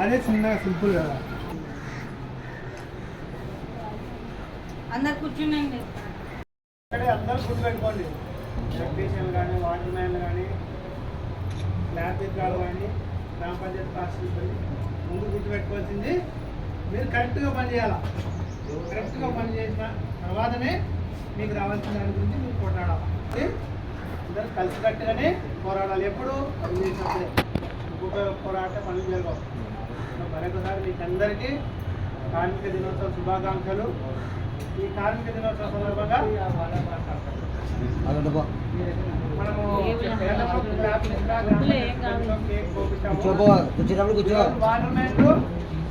అదే చిన్నగా సింపుల్ కదా. అందరు కూర్చున్నాండి ఇక్కడే అందరూ గుర్తుపెట్టుకోండి ఎలక్ట్రీషియన్లు కానీ వాటర్ మ్యాన్లు కానీ ల్యాబ్ విగ్రహాలు కానీ గ్రామ పంచాయతీ పాస్టర్లు ముందు గుర్తుపెట్టుకోవాల్సింది మీరు కరెక్ట్గా పని చేయాలా? కరెక్ట్గా పని చేసిన తర్వాతనే మీకు రావాల్సిన దాని గురించి మీరు? అందరూ కలిసికట్టుగానే పోరాడాలి. ఎప్పుడు పోరాట పనులు జరగవు. మరొకసారి మీకు అందరికీ కార్మిక దినోత్సవ శుభాకాంక్షలు. ఈ కార్మిక దినోత్సవ సందర్భంగా మనము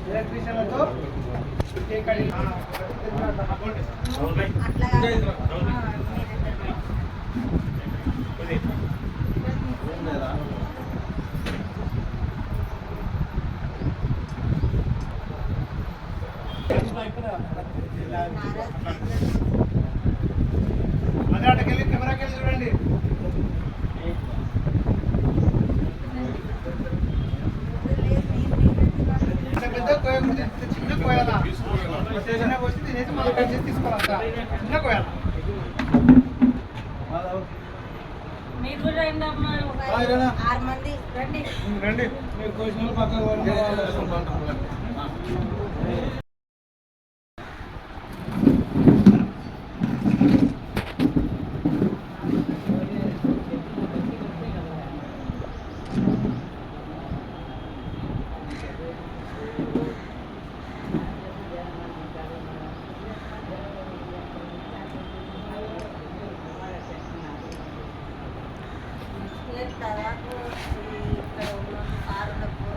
ఎలక్ట్రీషియన్లతో కేక్ కటింగ్. ఆ, కెమెరాకి చూడండి చిన్న కోయాలా చిన్న కోసి తినేసి మళ్ళీ కట్ చిన్న కోయాలా రండి. అమ్మా. ఒక ఆ, దాదాపు ఇక్కడ ఉన్న కారులకు